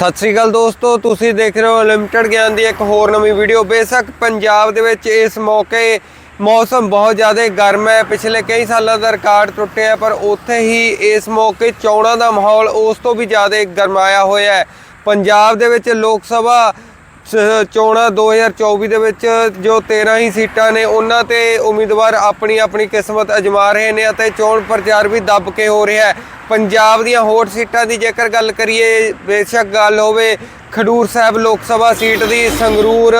ਸਤਿ ਸ੍ਰੀ ਅਕਾਲ ਦੋਸਤੋ, ਤੁਸੀਂ ਦੇਖ ਰਹੇ ਹੋ ਲਿਮਟਿਡ ਗਿਆਨ ਦੀ ਇੱਕ ਹੋਰ ਨਵੀਂ ਵੀਡੀਓ ਬੇਸ਼ੱਕ ਪੰਜਾਬ ਦੇ ਵਿੱਚ ਇਸ ਮੌਕੇ ਮੌਸਮ ਬਹੁਤ ਜ਼ਿਆਦਾ ਗਰਮ ਹੈ। ਪਿਛਲੇ ਕਈ ਸਾਲਾਂ ਦਾ ਰਿਕਾਰਡ ਟੁੱਟਿਆ ਪਰ ਉੱਥੇ ਹੀ ਇਸ ਮੌਕੇ ਚੋਣਾਂ ਦਾ ਮਾਹੌਲ ਉਸ ਤੋਂ ਵੀ ਜ਼ਿਆਦਾ ਗਰਮਾਇਆ ਹੋਇਆ ਹੈ। ਪੰਜਾਬ ਦੇ ਵਿੱਚ ਲੋਕ ਸਭਾ ਸ- ਚੋਣਾਂ 2024 ਦੇ ਵਿੱਚ ਜੋ 13 ਹੀ ਸੀਟਾਂ ਨੇ, ਉਹਨਾਂ ਤੇ ਉਮੀਦਵਾਰ ਆਪਣੀ ਆਪਣੀ ਕਿਸਮਤ ਅਜਮਾ ਰਹੇ ਨੇ ਅਤੇ ਚੋਣ ਪ੍ਰਚਾਰ ਵੀ ਦੱਬ ਕੇ ਹੋ ਰਿਹਾ ਹੈ। ਪੰਜਾਬ ਦੀਆਂ ਹੋਰ ਸੀਟਾਂ ਦੀ ਜੇਕਰ ਗੱਲ ਕਰੀਏ, ਬੇਸ਼ੱਕ ਗੱਲ ਹੋਵੇ ਖਡੂਰ ਸਾਹਿਬ ਲੋਕ ਸਭਾ ਸੀਟ ਦੀ, ਸੰਗਰੂਰ,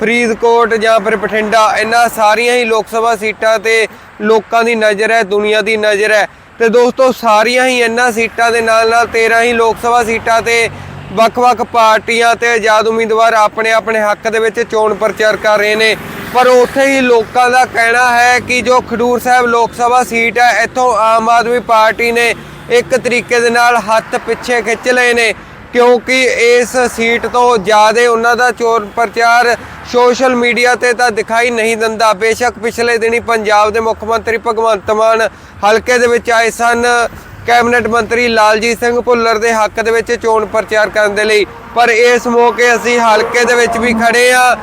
ਫਰੀਦਕੋਟ ਜਾਂ ਫਿਰ ਬਠਿੰਡਾ, ਇਹਨਾਂ ਸਾਰੀਆਂ ਹੀ ਲੋਕ ਸਭਾ ਸੀਟਾਂ ਤੇ ਲੋਕਾਂ ਦੀ ਨਜ਼ਰ ਹੈ, ਦੁਨੀਆ ਦੀ ਨਜ਼ਰ ਹੈ। ਤੇ ਦੋਸਤੋ, ਸਾਰੀਆਂ ਹੀ ਇਹਨਾਂ ਸੀਟਾਂ ਦੇ ਨਾਲ ਨਾਲ 13 ਹੀ ਲੋਕ ਸਭਾ ਸੀਟਾਂ ਤੇ ਵੱਖ-ਵੱਖ ਪਾਰਟੀਆਂ ਤੇ ਆਜ਼ਾਦ ਉਮੀਦਵਾਰ ਆਪਣੇ ਆਪਣੇ ਹੱਕ ਦੇ ਵਿੱਚ ਚੋਣ ਪ੍ਰਚਾਰ ਕਰ ਰਹੇ ਨੇ। ਪਰ ਉੱਥੇ ਹੀ ਲੋਕਾਂ ਦਾ ਕਹਿਣਾ ਹੈ ਕਿ ਜੋ ਖਡੂਰ ਸਾਹਿਬ ਲੋਕ ਸਭਾ ਸੀਟ ਹੈ, ਇੱਥੋਂ ਆਮ ਆਦਮੀ ਪਾਰਟੀ ਨੇ ਇੱਕ ਤਰੀਕੇ ਦੇ ਨਾਲ ਹੱਥ ਪਿੱਛੇ ਖਿੱਚ ਲਏ ਨੇ, ਕਿਉਂਕਿ ਇਸ ਸੀਟ ਤੋਂ ਜ਼ਿਆਦਾ ਉਹਨਾਂ ਦਾ ਚੋਣ ਪ੍ਰਚਾਰ ਸੋਸ਼ਲ ਮੀਡੀਆ ਤੇ ਤਾਂ ਦਿਖਾਈ ਨਹੀਂ ਦਿੰਦਾ। ਬੇਸ਼ੱਕ ਪਿਛਲੇ ਦਿਨੀ ਪੰਜਾਬ ਦੇ ਮੁੱਖ ਮੰਤਰੀ ਭਗਵੰਤ ਮਾਨ ਹਲਕੇ ਦੇ ਵਿੱਚ ਆਏ ਸਨ। ਕੈਬਨਿਟ ਮੰਤਰੀ ਲਾਲਜੀਤ ਸਿੰਘ ਭੁੱਲਰ ਦੇ ਹੱਕ ਦੇ ਵਿੱਚ ਚੋਣ ਪ੍ਰਚਾਰ ਕਰਨ ਦੇ ਲਈ। ਪਰ ਇਸ ਮੌਕੇ ਅਸੀਂ ਹਲਕੇ ਦੇ ਵਿੱਚ ਵੀ ਖੜੇ ਆ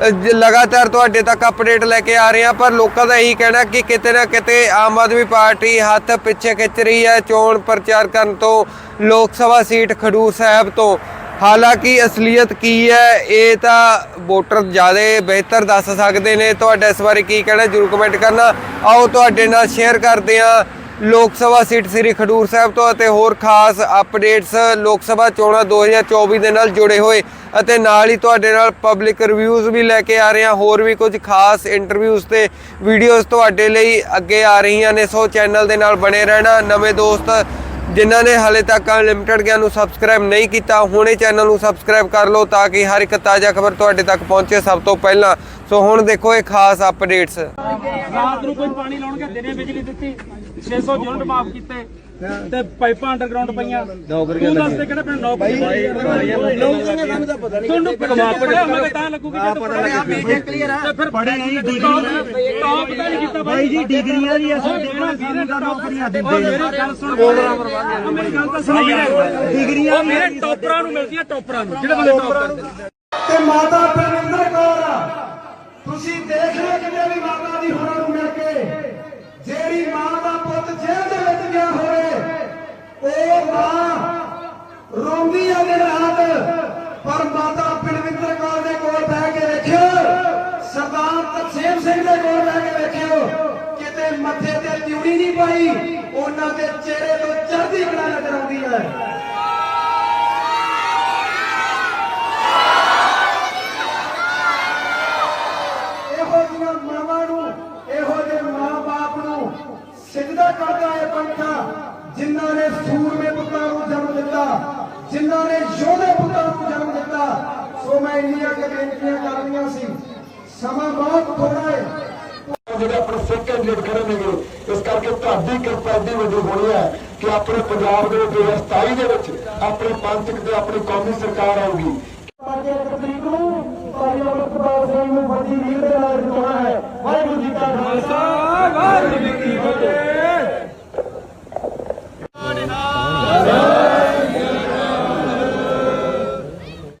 ਲਗਾਤਾਰ ਤੁਹਾਡੇ ਤੱਕ ਅਪਡੇਟ ਲੈ ਕੇ ਆ ਰਹੇ ਹਾਂ, ਪਰ ਲੋਕਾਂ ਦਾ ਇਹੀ ਕਹਿਣਾ ਕਿ ਕਿਤੇ ਨਾ ਕਿਤੇ ਆਮ ਆਦਮੀ ਪਾਰਟੀ ਹੱਥ ਪਿੱਛੇ ਖਿੱਚ ਰਹੀ ਹੈ, ਚੋਣ ਪ੍ਰਚਾਰ ਕਰਨ ਤੋਂ, ਲੋਕ ਸਭਾ ਸੀਟ ਖਡੂਰ ਸਾਹਿਬ ਤੋਂ। ਹਾਲਾਂਕਿ ਅਸਲੀਅਤ ਕੀ ਹੈ, ਇਹ ਤਾਂ ਵੋਟਰ ਜ਼ਿਆਦਾ ਬਿਹਤਰ ਦੱਸ ਸਕਦੇ ਨੇ। ਤੁਹਾਡਾ ਇਸ ਬਾਰੇ ਕੀ ਕਹਿਣਾ, ਜਰੂਰ ਕਮੈਂਟ ਕਰਨਾ। ਆਓ ਤੁਹਾਡੇ ਨਾਲ ਸ਼ੇਅਰ ਕਰਦੇ ਹਾਂ ਲੋਕ ਸਭਾ ਸੀਟ ਸ੍ਰੀ ਖਡੂਰ ਸਾਹਿਬ ਤੋਂ ਅਤੇ ਹੋਰ ਖਾਸ ਅਪਡੇਟਸ ਲੋਕ ਸਭਾ ਚੋਣਾਂ 2024 ਦੇ ਨਾਲ ਜੁੜੇ ਹੋਏ ਅਤੇ ਨਾਲ ਹੀ ਤੁਹਾਡੇ ਨਾਲ ਪਬਲਿਕ ਰਿਵਿਊਜ਼ ਵੀ ਲੈ ਕੇ ਆ ਰਹੇ ਹਾਂ। ਹੋਰ ਵੀ ਕੁਝ ਖਾਸ ਇੰਟਰਵਿਊਜ਼ ਤੇ ਵੀਡੀਓਜ਼ ਤੁਹਾਡੇ ਲਈ ਅੱਗੇ ਆ ਰਹੀਆਂ ਨੇ। ਸੋ ਚੈਨਲ ਦੇ ਨਾਲ ਬਣੇ ਰਹਿਣਾ। ਨਵੇਂ ਦੋਸਤ ਜਿਨ੍ਹਾਂ ਨੇ ਹਾਲੇ ਤੱਕ ਅਨਲਿਮਟਿਡ ਗਿਆਨ ਨੂੰ ਸਬਸਕ੍ਰਾਈਬ ਨਹੀਂ ਕੀਤਾ, ਹੁਣੇ ਚੈਨਲ ਨੂੰ ਸਬਸਕ੍ਰਾਈਬ ਕਰ ਲਓ ਤਾਂ ਕਿ ਹਰ ਇੱਕ ਤਾਜ਼ਾ ਖਬਰ ਤੁਹਾਡੇ ਤੱਕ ਪਹੁੰਚੇ ਸਭ ਤੋਂ ਪਹਿਲਾਂ। ਸੋ ਹੁਣ ਦੇਖੋ ਇਹ ਖਾਸ ਅਪਡੇਟਸ ਰਾਤ ਨੂੰ ਕੋਈ ਪਾਣੀ ਲਾਉਣਗੇ, ਦਿਨੇ ਬਿਜਲੀ ਦਿੱਤੀ 600 ਯੂਨਿਟ ਮਾਫ ਕੀਤੇ। ਤੇ ਪਾਈਪਾਂ ਅੰਡਰਗਰਾਉਂਡ ਪਈਆਂ। ਤੂੰ ਦੱਸ ਦੇ ਕਿਹੜੇ ਪਿੰਡ ਨੌਕਰੀ ਲੋਕਾਂ ਨੇ ਸਾਨੂੰ ਤਾਂ ਪਤਾ ਨਹੀਂ ਤੁਹਾਨੂੰ ਕਮਾ ਪੜਿਆ ਮੈਂ ਤਾਂ ਲੱਗੂਗੀ ਜੇ ਤੂੰ ਪੜਿਆ ਤੇ ਫਿਰ ਪੜ੍ਹੇ ਨਹੀਂ ਡਿਗਰੀ ਟੌਪ ਤਾਂ ਨਹੀਂ ਕੀਤਾ ਬਾਈ ਜੀ। ਡਿਗਰੀਆਂ ਦੀ ਅਸਲ ਦੇਖਣਾ ਸਾਨੂੰ ਤਾਂ ਨੌਕਰੀਆਂ ਦਿੰਦੇ ਮੇਰੀ ਗੱਲ ਸੁਣ। ਮੇਰੀ ਗੱਲ ਤਾਂ ਸੁਣ। ਡਿਗਰੀਆਂ ਮੇਰੇ ਟੌਪਰਾਂ ਨੂੰ ਮਿਲਦੀਆਂ ਟੌਪਰਾਂ ਨੂੰ ਜਿਹੜੇ ਬੰਦੇ ਟੌਪ ਤੇ ਮਾਤਾ ਪਰਮਿੰਦਰ ਕੌਰ ਤੁਸੀਂ ਦੇਖ ਲਿਓ ਕਿਤੇ ਵੀ ਮਾਤਾ ਦੀ ਹੋਰਾਂ ਨੂੰ ਮਿਲ ਕੇ ਜਿਹੜੀ ਮਾਂ ਦਾ ਪੁੱਤ ਜੇਲ੍ਹ ਦੇ ਵਿੱਚ ਗਿਆ ਹੋਵੇ ਉਹ ਮਾਂ ਰੋਂਦੀ ਆ ਦਿਨ ਰਾਤ ਪਰ ਮਾਤਾ ਪਰਮਿੰਦਰ ਕੌਰ ਦੇ ਕੋਲ ਬਹਿ ਕੇ ਵੇਖਿਓ ਸਰਦਾਰ ਤਰਸੇਮ ਸਿੰਘ ਦੇ ਕੋਲ ਬਹਿ ਕੇ ਵੇਖਿਓ ਕਿਤੇ ਮੱਥੇ ਤੇ ਤਿਉੜੀ ਨਹੀਂ ਪਾਈ ਉਹਨਾਂ ਦੇ ਚਿਹਰੇ ਤੋਂ ਚੜ੍ਹਦੀ ਕਲਾ ਨਜ਼ਰ ਆਉਂਦੀ ਹੈ। ਇਹੋ ਜਿਹੀਆਂ ਮਾਵਾਂ ਨੂੰ, ਇਹੋ ਜਿਹੇ ਮਾਂ-ਬਾਪ ਨੂੰ ਸਿੱਧਾ ਕਰਦਾ ਹੈ ਪੰਥਾ, ਜਿਨ੍ਹਾਂ ਨੇ ਸੂਰਮੇ ਪੁੱਤਾਂ ਨੂੰ ਜਨਮ ਦਿੱਤਾ, ਜਿਨ੍ਹਾਂ ਨੇ ਯੋਧੇ ਪੁੱਤਾਂ ਨੂੰ ਜਨਮ ਦਿੱਤਾ। ਸੋ ਮੈਂ ਇੰਨੀਆਂ ਕਿ ਬੇਨਤੀਆਂ ਕਰਨੀਆਂ ਸੀ। ਸਮਾਂ ਬਹੁਤ ਥੋੜਾ ਹੈ ਜਿਹੜੇ ਆਪਣੇ ਸਿੱਖ ਕੈਂਡੀਡੇਟ ਖੜੇ ਨੇਗੇ ਇਸ ਕਰਕੇ ਕਿਰਪਾ ਦੀ ਵੱਡੀ ਹੋਣੀ ਹੈ ਕਿ ਆਪਣੇ ਪੰਜਾਬ ਦੇ 2027 ਦੇ ਵਿੱਚ ਆਪਣੇ ਪੰਥਕ ਤੇ ਆਪਣੀ ਕੌਮੀ ਸਰਕਾਰ ਆਊਗੀ। ਬਾਕੀ ਇੱਕ ਨੂੰ ਭਾਈ ਅਮਰਪਾਲ ਸਿੰਘ ਨੂੰ ਵੱਡੀ ਲੀਡ ਦੇ ਨਾਲ ਜਿਤਾਉਣਾ ਹੈ ਵਾਹਿਗੁਰੂ ਜੀ ਕਾ ਖਾਲਸਾ ਵਾਹਿਗੁਰੂ ਜੀ ਕੀ ਫਤਿਹ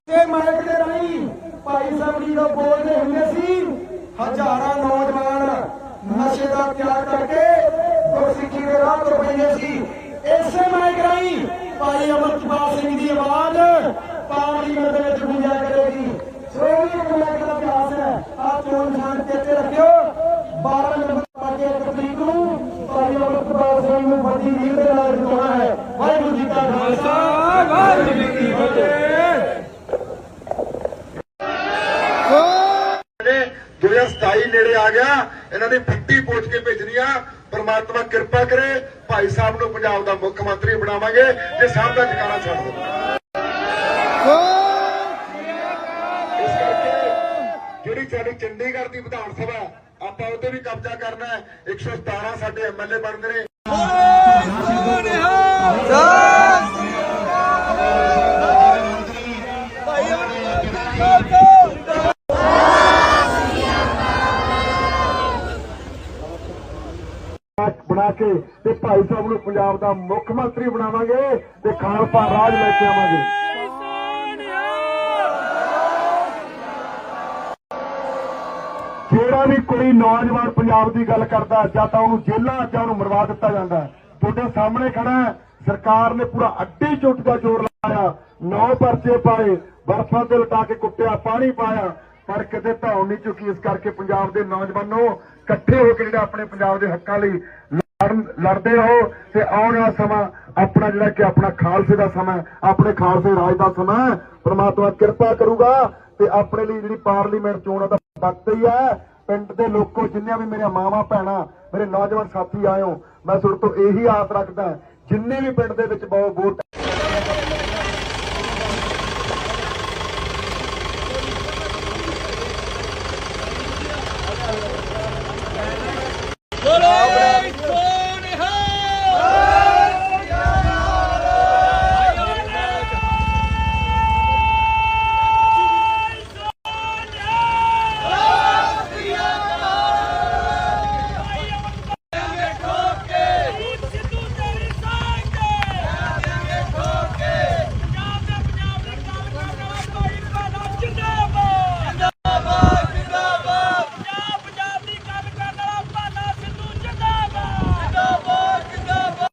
ਤੇ ਮਾਈਕ ਦੇ ਰਾਹੀਂ ਭਾਈ ਸਾਹਿਬ ਜੀ ਦਾ ਬੋਲਦੇ ਹੁੰਦੇ ਸੀ ਹਜ਼ਾਰਾਂ ਨੌਜਵਾਨ ਨਸ਼ੇ ਦਾ ਤਿਆਗ ਕਰਕੇ ਗੁਰਸਿੱਖੀ ਦੇ ਤੋਂ ਪੈਂਦੇ ਸੀ। ਇਸੇ ਮਾਈਕ ਰਾਹੀਂ ਭਾਈ ਅਮਰਪਾਲ ਸਿੰਘ ਦੀ ਆਵਾਜ਼ ਪਾਰਲੀਮੈਂਟ ਦੇ ਵਿੱਚ ਗੂੰਜਿਆ ਕਰੇਗੀ। ਸੋ ਇਹ ਵੀ ਇੱਕ ਮਾਈਕ ਦਾ ਇਤਿਹਾਸ ਹੈ। ਆ ਚੋਣ ਨਿਸ਼ਾਨ ਚੇਤੇ ਰੱਖਿਓ। 12 ਨੰਬਰ ਪਾਕੇ ਇੱਕ ਤਰੀਕ ਨੂੰ। ਭਾਈ ਅਮਰਪਾਲ ਸਿੰਘ ਨੂੰ ਵੱਡੀ ਲੀਡ ਦੇ ਨਾਲ ਜਿਤਾਉਣਾ ਹੈ। ਵਾਹਿਗੁਰੂ ਜੀ ਕਾ ਖਾਲਸਾ। ਵਾਹਿਗੁਰੂ ਜੀ ਕੀ ਫਤਿਹ। ਜਿਹੜੇ 27 ਨੇੜੇ ਆ ਗਿਆ ਇਹਨਾਂ ਦੀ ਫੱਟੀ ਪੋਚ ਕੇ ਭੇਜਣੀ ਆ। ਪਰਮਾਤਮਾ ਕਿਰਪਾ ਕਰੇ। ਭਾਈ ਸਾਹਿਬ ਨੂੰ ਪੰਜਾਬ ਦਾ ਮੁੱਖ ਮੰਤਰੀ ਬਣਾਵਾਂਗੇ ਤੇ ਸਾਹਿਬ ਦਾ ਟਿਕਾਣਾ ਛੱਡ ਦੇਵਾਂਗੇ ਇਸ ਕਰਕੇ ਜਿਹੜੀ ਸਾਡੀ ਚੰਡੀਗੜ੍ਹ ਦੀ ਵਿਧਾਨ ਸਭਾ ਹੈ, ਆਪਾਂ ਉਹਤੇ ਵੀ ਕਬਜ਼ਾ ਕਰਨਾ ਹੈ। 117 ਸਾਡੇ ਐਮਐਲਏ ਬਣਦੇ ਨੇ। ਬਣਾ ਕੇ ਤੇ ਭਾਈ ਸਾਹਿਬ ਨੂੰ ਪੰਜਾਬ ਦਾ ਮੁੱਖ ਮੰਤਰੀ ਬਣਾਵਾਂਗੇ ਤੇ ਖਾਲਸਾ ਰਾਜ ਲੈ ਕੇ ਆਵਾਂਗੇ। ਜਿਹੜਾ ਵੀ ਕੋਈ ਨੌਜਵਾਨ ਪੰਜਾਬ ਦੀ ਗੱਲ ਕਰਦਾ, ਜਾਂ ਤਾਂ ਉਹਨੂੰ ਜੇਲ੍ਹਾਂ ਜਾਂ ਉਹਨੂੰ ਮਰਵਾ ਦਿੱਤਾ ਜਾਂਦਾ ਤੁਹਾਡੇ ਸਾਹਮਣੇ ਖੜਾ ਸਰਕਾਰ ਨੇ ਪੂਰਾ ਅੱਡੀ ਚੁੱਟ ਦਾ ਜ਼ੋਰ ਲਾਇਆ, ਨੌ ਪਰਚੇ ਪਾਏ, ਬਰਫਾਂ ਤੇ ਲਟਾ ਕੇ ਕੁੱਟਿਆ, ਪਾਣੀ ਪਾਇਆ, ਪਰ ਕਿਤੇ ਧੌਣ ਨਹੀਂ ਚੁੱਕੀ। ਇਸ ਕਰਕੇ ਪੰਜਾਬ ਦੇ ਨੌਜਵਾਨੋ ਇਕੱਠੇ ਹੋ ਕੇ ਜਿਹੜਾ ਆਪਣੇ ਪੰਜਾਬ ਦੇ ਹੱਕਾਂ ਲਈ ਲੜਦੇ ਰਹੋ ਤੇ ਆਉਣ ਵਾਲਾ ਸਮਾਂ ਆਪਣਾ ਜਿਹੜਾ ਕਿ ਆਪਣਾ ਖਾਲਸੇ ਦਾ ਸਮਾਂ ਆਪਣੇ ਖਾਲਸੇ ਰਾਜ ਦਾ ਸਮਾਂ ਹੈ। ਪ੍ਰਮਾਤਮਾ ਕਿਰਪਾ ਕਰੂਗਾ ਤੇ ਆਪਣੇ ਲਈ ਜਿਹੜੀ ਪਾਰਲੀਮੈਂਟ ਚੋਣਾਂ ਦਾ ਵਕਤ ਹੀ ਹੈ, ਪਿੰਡ ਦੇ ਲੋਕੋ ਜਿੰਨੀਆਂ ਵੀ ਮੇਰੀਆਂ ਮਾਵਾਂ ਭੈਣਾਂ, ਮੇਰੇ ਨੌਜਵਾਨ ਸਾਥੀ ਆਇਓ, ਮੈਂ ਤੁਹਾਡੇ ਤੋਂ ਇਹੀ ਆਸ ਰੱਖਦਾ, ਜਿੰਨੇ ਵੀ ਪਿੰਡ ਦੇ ਵਿੱਚ ਬਹੁਤ ਵੋਟ ਸਿੱਧੂ ਤੇਰੀ ਸਾਈਂ ਤੇ ਪੰਜਾਬ ਦੇ ਪੰਜਾਬ ਦੇ ਕੰਮ ਕਰਨਾ ਭਾਈ ਬਾਲਾ ਜਿੰਦਾਬਾਦ ਜਿੰਦਾਬਾਦ ਜਿੰਦਾਬਾਦ ਪੰਜਾਬ ਪੰਜਾਬ ਦੀ ਗੱਲ ਕਰਨ ਵਾਲਾ ਬਾਲਾ ਸਿੱਧੂ ਜਿੰਦਾਬਾਦ ਜਿੰਦਾਬਾਦ ਜਿੰਦਾਬਾਦ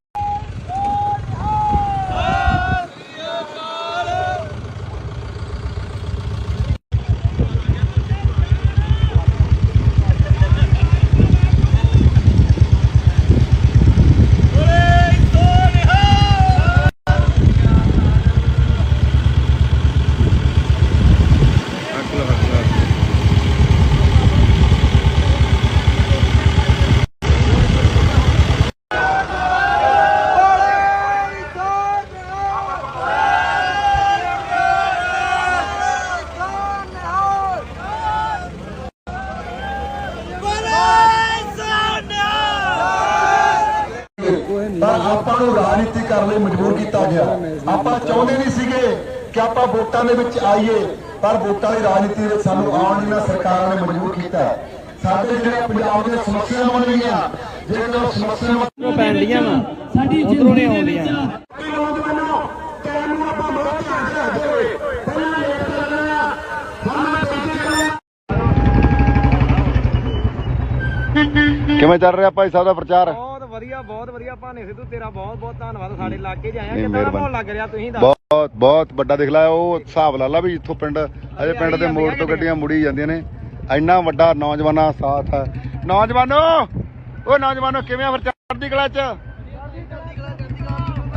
ਪਰ ਆਪਾਂ ਨੂੰ ਰਾਜਨੀਤੀ ਕਰਨ ਲਈ ਮਜਬੂਰ ਕੀਤਾ ਗਿਆ। ਆਪਾਂ ਚਾਹੁੰਦੇ ਨਹੀਂ ਸੀਗੇ ਕਿ ਆਪਾਂ ਵੋਟਾਂ ਦੇ ਵਿੱਚ ਆਈਏ ਪਰ ਵੋਟਾਂ ਦੀ ਰਾਜਨੀਤੀ ਦੇ ਵਿੱਚ ਸਾਨੂੰ ਆਉਣ ਲਈ ਸਰਕਾਰਾਂ ਨੇ ਮਜਬੂਰ ਕੀਤਾ। ਸਾਡੇ ਜਿਹੜੇ ਪੰਜਾਬ ਦੀਆਂ ਸਮੱਸਿਆਵਾਂ ਬਣੀਆਂ ਜਿਹੜੀਆਂ ਸਮੱਸਿਆਵਾਂ ਪੈਂਦੀਆਂ ਵਾ। ਸਾਡੀ ਜ਼ਿੰਦਗੀ ਦੇ ਵਿੱਚ ਕਿਵੇਂ ਚੱਲ ਰਿਹਾ ਭਾਈ ਸਾਹਿਬ ਦਾ ਪ੍ਰਚਾਰ? ਵਧੀਆ ਬਹੁਤ ਵਧੀਆ ਭਾਨੇ ਸਿੱਧੂ ਤੇਰਾ ਬਹੁਤ ਬਹੁਤ ਧੰਨਵਾਦ ਸਾਡੇ ਇਲਾਕੇ 'ਚ ਆਇਆ ਨਹੀਂ, ਮਿਹਰਬਾਨੀ। ਮਾਹੌਲ ਲੱਗ ਰਿਹਾ ਤੁਸੀਂ ਦੱਸ। ਬਹੁਤ ਬਹੁਤ ਵੱਡਾ ਦਿਖ ਲਿਆ ਉਹ ਹਿਸਾਬ ਲਾ ਲਾ ਵੀ ਇੱਥੋਂ ਪਿੰਡ ਅਜੇ ਪਿੰਡ ਦੇ ਮੋੜ ਤੋਂ ਗੱਡੀਆਂ ਮੁੜੀ ਜਾਂਦੀਆਂ ਨੇ। ਇੰਨਾ ਵੱਡਾ ਨੌਜਵਾਨਾਂ ਦਾ ਸਾਥ ਹੈ। ਨੌਜਵਾਨੋ ਓ ਨੌਜਵਾਨੋ ਕਿਵੇਂ ਆ ਫਿਰ ਚੜ੍ਹਦੀ ਕਲਾ ਚ?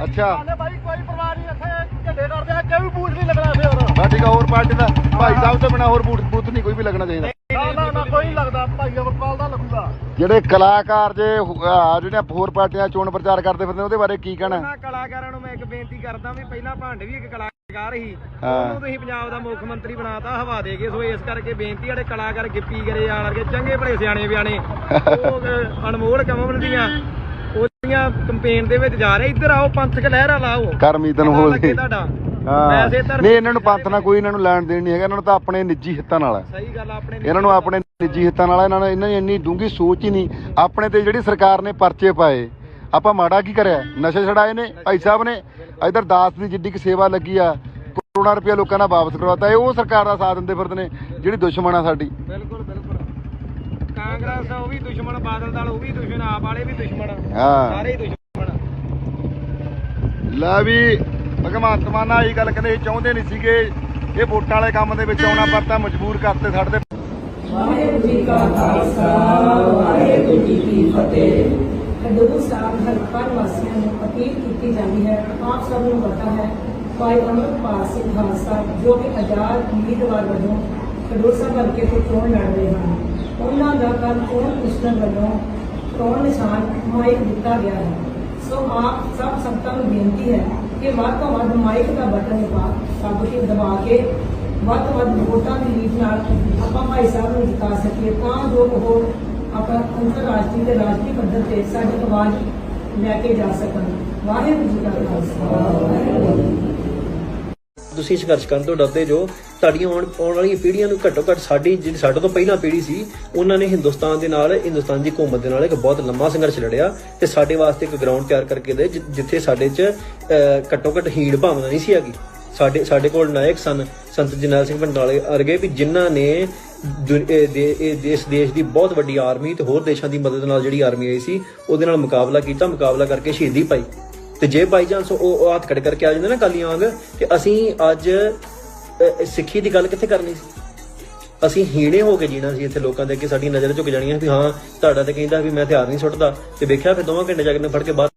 ਅੱਛਾ। ਭਾਈ ਕੋਈ ਪਰਵਾਹ ਨਹੀਂ ਇੱਥੇ ਝੰਡੇ ਕਰਦੇ ਆ ਕੋਈ ਬੂਝ ਨਹੀਂ ਲੱਗਣਾ ਫੇਰ ਬਸ ਠੀਕ ਆ ਹੋਰ ਪਾਰਟੀ ਦਾ। ਭਾਈ ਸਾਹਿਬ ਤੋਂ ਬਿਨਾ ਹੋਰ ਬੂਥ ਬੂਥ ਨਹੀਂ ਕੋਈ ਵੀ ਲੱਗਣਾ ਚਾਹੀਦਾ। ਨਾ ਨਾ ਨਾ ਕੋਈ ਨਹੀਂ ਲੱਗਦਾ ਭਾਈ ਅਮਰਪਾਲ ਦਾ ਲੱਗੂਗਾ। ਜਿਹੜੇ ਕਲਾਕਾਰ ਜੇ ਹੁ- ਆਹ ਜਿਹੜੀਆਂ ਹੋਰ ਪਾਰਟੀਆਂ ਚੋਣ ਪ੍ਰਚਾਰ ਕਰਦੇ ਫਿਰਦੇ ਉਹਦੇ ਬਾਰੇ ਕੀ ਕਹਿਣਾ? ਉਹਨਾਂ ਕਲਾਕਾਰਾਂ ਨੂੰ ਮੈਂ ਇੱਕ ਬੇਨਤੀ ਕਰਦਾ ਵੀ ਪਹਿਲਾਂ ਭਾਂਡ ਵੀ ਇੱਕ ਕਲਾਕਾਰ ਸੀ ਹਾਂ। ਉਹਨੂੰ ਤੁਸੀਂ ਪੰਜਾਬ ਦਾ ਮੁੱਖ ਮੰਤਰੀ ਬਣਾਤਾ ਹਵਾ ਦੇ ਕੇ ਸੋ ਇਸ ਕਰਕੇ ਬੇਨਤੀ ਜਿਹੜੇ ਕਲਾਕਾਰ ਗਿੱਪੀ ਗਰੇ ਆਲ ਵਰਗੇ ਚੰਗੇ ਭਲੇ ਸਿਆਣੇ ਬਿਆਣੇ ਉਹ ਅਹ, ਅਨਮੋਲ ਕਮਲ ਦੀਆਂ ਉਹਦੀਆਂ ਕੰਪੇਨ ਦੇ ਵਿੱਚ ਜਾ ਰਹੇ ਇੱਧਰ ਆਓ ਪੰਥਕ ਲਹਿਰਾ ਲਾਓ। ਕਰਮੀਤ ਨੂੰ ਪਤਾ ਹੋ ਲੱਗੇ ਤੁਹਾਡਾ। ਹਾਂ। ਵੈਸੇ ਧਰਮ- ਨਹੀਂ ਇਹਨਾਂ ਨੂੰ ਪੰਥ ਨਾਲ ਕੋਈ ਇਹਨਾਂ ਨੂੰ ਲੈਣ ਦੇਣ ਨਹੀਂ ਹੈਗਾ ਇਹਨਾਂ ਨੂੰ ਤਾਂ ਆਪਣੇ ਨਿੱਜੀ ਹਿੱਤਾਂ ਨਾਲ ਹੈ। ਸਹੀ ਗੱਲ ਆ, ਆਪਣੇ ਇਹਨਾਂ ਨੂੰ ਆਪਣੇ ਨਿੱਜੀ ਹਿੱਤਾਂ ਨਾਲ ਇਹਨਾਂ ਨੇ ਇਹਨਾਂ ਦੀ ਇੰਨੀ ਡੂੰਗੀ ਸੋਚ ਹੀ ਨਹੀਂ। ਆਪਣੇ ਤੇ ਜਿਹੜੀ ਸਰਕਾਰ ਨੇ ਪਰਚੇ ਪਾਏ ਆਪਾਂ ਮਾੜਾ ਕੀ ਕਰਿਆ? ਨਸ਼ੇ ਛਡਾਏ ਨੇ ਭਾਈ ਸਾਹਿਬ ਨੇ ਇਧਰ ਦਾਸ ਦੀ ਜਿੱਡੀ ਕਿ ਸੇਵਾ ਲੱਗੀ ਆ ਕਰੋੜਾਂ ਰੁਪਇਆ ਲੋਕਾਂ ਦਾ ਵਾਪਸ ਕਰਵਾਤਾ ਇਹ ਉਹ ਸਰਕਾਰ ਦਾ ਸਾਥ ਦਿੰਦੇ ਫਿਰਦੇ ਨੇ ਜਿਹੜੀ ਦੁਸ਼ਮਣ ਆ ਸਾਡੀ। ਬਿਲਕੁਲ ਬਿਲਕੁਲ। ਕਾਂਗਰਸ ਉਹ ਵੀ ਦੁਸ਼ਮਣ ਬਾਦਲ ਦਲ ਉਹ ਵੀ ਦੁਸ਼ਮਣ ਆਪ ਵਾਲੇ ਵੀ ਦੁਸ਼ਮਣ। ਹਾਂ। ਸਾਰੇ ਹੀ ਦੁਸ਼ਮਣ। ਲੈ ਵੀ ਭਗਵੰਤ ਮਾਨ ਨਾਲ ਗੱਲ ਕਹਿੰਦੇ ਸੀ, ਚਾਹੁੰਦੇ ਨਹੀਂ ਸੀਗੇ ਇਹ ਵੋਟਾਂ ਵਾਲੇ ਕੰਮ ਦੇ ਵਿੱਚ ਆਉਣਾ ਪਰ ਤਾਂ ਮਜਬੂਰ ਕਰਤੇ ਸਾਡੇ ਤੇ। ਵਾਹਿਗੁਰੂ ਜੀ ਕਾ ਖਾਲਸਾ ਵਾਹਿਗੁਰੂ ਜੀ ਕੀ ਫਤਿਹ। ਖਡੂਰ ਸਾਹਿਬ ਹਲਕਾ ਵਾਸੀਆਂ ਨੂੰ ਅਪੀਲ ਕੀਤੀ ਜਾਂਦੀ ਹੈ ਆਪ ਸਭ ਨੂੰ ਪਤਾ ਹੈ ਭਾਈ ਅਮਰਪਾਲ ਸਿੰਘ ਖਾਲਸਾ ਜੋ ਕਿ ਆਜ਼ਾਦ ਉਮੀਦਵਾਰ ਵਜੋਂ ਖਡੂਰ ਸਾਹਿਬ ਹਲਕੇ ਤੋਂ ਚੋਣ ਲੜ ਰਹੇ ਹਨ। ਉਹਨਾਂ ਦਾ ਕੱਲ ਚੋਣ ਕਮਿਸ਼ਨਰ ਵੱਲੋਂ ਚੋਣ ਨਿਸ਼ਾਨ ਮਾਈਕ ਦਿੱਤਾ ਗਿਆ ਹੈ। ਸੋ ਆਪ ਸਭ ਸੰਗਤਾਂ ਨੂੰ ਬੇਨਤੀ ਹੈ ਕਿ ਵੱਧ ਤੋਂ ਵੱਧ ਮਾਈਕ ਦਾ ਬਟਨ ਦਬਾ, ਸਭ ਕੇ ਦਬਾ ਕੇ ਵੱਧ ਤੋਂ ਵੱਧ ਵੋਟਾਂ ਦੀ ਰੀਤ ਨਾਲ ਆਪਾਂ ਭਾਈ ਸਾਹਿਬ ਨੂੰ ਜਿਤਾ ਸਕੀਏ। ਤਾਂ ਜੋ ਉਹ ਆਪਣਾ ਅੰਤਰਰਾਸ਼ਟਰੀ ਤੇ ਰਾਸ਼ਟਰੀ ਪੱਧਰ ਤੇ ਸਾਡੀ ਆਵਾਜ਼ ਲੈ ਕੇ ਜਾ ਸਕਣ। ਵਾਹਿਗੁਰੂ ਜੀ ਕਾ ਖਾਲਸਾ। ਤੁਸੀਂ ਸੰਘਰਸ਼ ਕਰਨ ਤੋਂ ਡਰਦੇ ਜੋ, ਤੁਹਾਡੀਆਂ ਆਉਣ ਆਉਣ ਵਾਲੀਆਂ ਪੀੜ੍ਹੀਆਂ ਨੂੰ ਘੱਟੋ ਘੱਟ ਸਾਡੀ ਜਿਹੜੀ ਸਾਡੇ ਤੋਂ ਪਹਿਲਾਂ ਪੀੜ੍ਹੀ ਸੀ, ਉਹਨਾਂ ਨੇ ਹਿੰਦੁਸਤਾਨ ਦੇ ਨਾਲ, ਹਿੰਦੁਸਤਾਨ ਦੀ ਹਕੂਮਤ ਦੇ ਨਾਲ ਇੱਕ ਬਹੁਤ ਲੰਮਾ ਸੰਘਰਸ਼ ਲੜਿਆ ਤੇ ਸਾਡੇ ਵਾਸਤੇ ਇੱਕ ਗਰਾਊਂਡ ਤਿਆਰ ਕਰਕੇ ਦੇ ਜਿੱਥੇ ਸਾਡੇ 'ਚ ਘੱਟੋ ਘੱਟ ਹੀੜ ਭਾਵਨਾ ਨਹੀਂ ਸੀ ਹੈਗੀ। ਸਾਡੇ ਸਾਡੇ ਕੋਲ ਨਾਇਕ ਸਨ, ਸੰਤ ਜਰਨੈਲ ਸਿੰਘ ਭੰਡਾਲੇ ਅਰਗੇ ਵੀ ਜਿਨ੍ਹਾਂ ਨੇ ਦੁਨ- ਦੇਸ਼ ਦੇਸ਼ ਦੀ ਬਹੁਤ ਵੱਡੀ ਆਰਮੀ ਤੇ ਹੋਰ ਦੇਸ਼ਾਂ ਦੀ ਮਦਦ ਨਾਲ ਜਿਹੜੀ ਆਰਮੀ ਆਈ ਸੀ, ਉਹਦੇ ਨਾਲ ਮੁਕਾਬਲਾ ਕੀਤਾ, ਮੁਕਾਬਲਾ ਕਰਕੇ ਸ਼ਹੀਦੀ ਪਾਈ। ਤੇ ਜੇ ਬਾਈ ਚਾਂਸ ਉਹ ਹੱਥ ਖੜ ਕਰਕੇ ਆ ਜਾਂਦੇ ਨਾ ਕਾਲੀਆਂ ਵਾਂਗ ਤੇ ਅਸੀਂ ਅੱਜ ਸਿੱਖੀ ਦੀ ਗੱਲ ਕਿੱਥੇ ਕਰਨੀ ਸੀ? ਅਸੀਂ ਹੀਣੇ ਹੋ ਕੇ ਜੀਣਾ ਸੀ ਇੱਥੇ ਲੋਕਾਂ ਦੇ ਅੱਗੇ, ਸਾਡੀ ਨਜ਼ਰ ਝੁਕ ਜਾਣੀਆਂ ਵੀ ਹਾਂ, ਤੁਹਾਡਾ ਤੇ ਕਹਿੰਦਾ ਵੀ ਮੈਂ ਹਥਿਆਰ ਨਹੀਂ ਸੁੱਟਦਾ। ਤੇ ਵੇਖਿਆ ਫਿਰ ਦੋਵਾਂ ਘੰਟੇ ਜਾ ਕੇ ਫੜ ਕੇ ਬਾਹਰ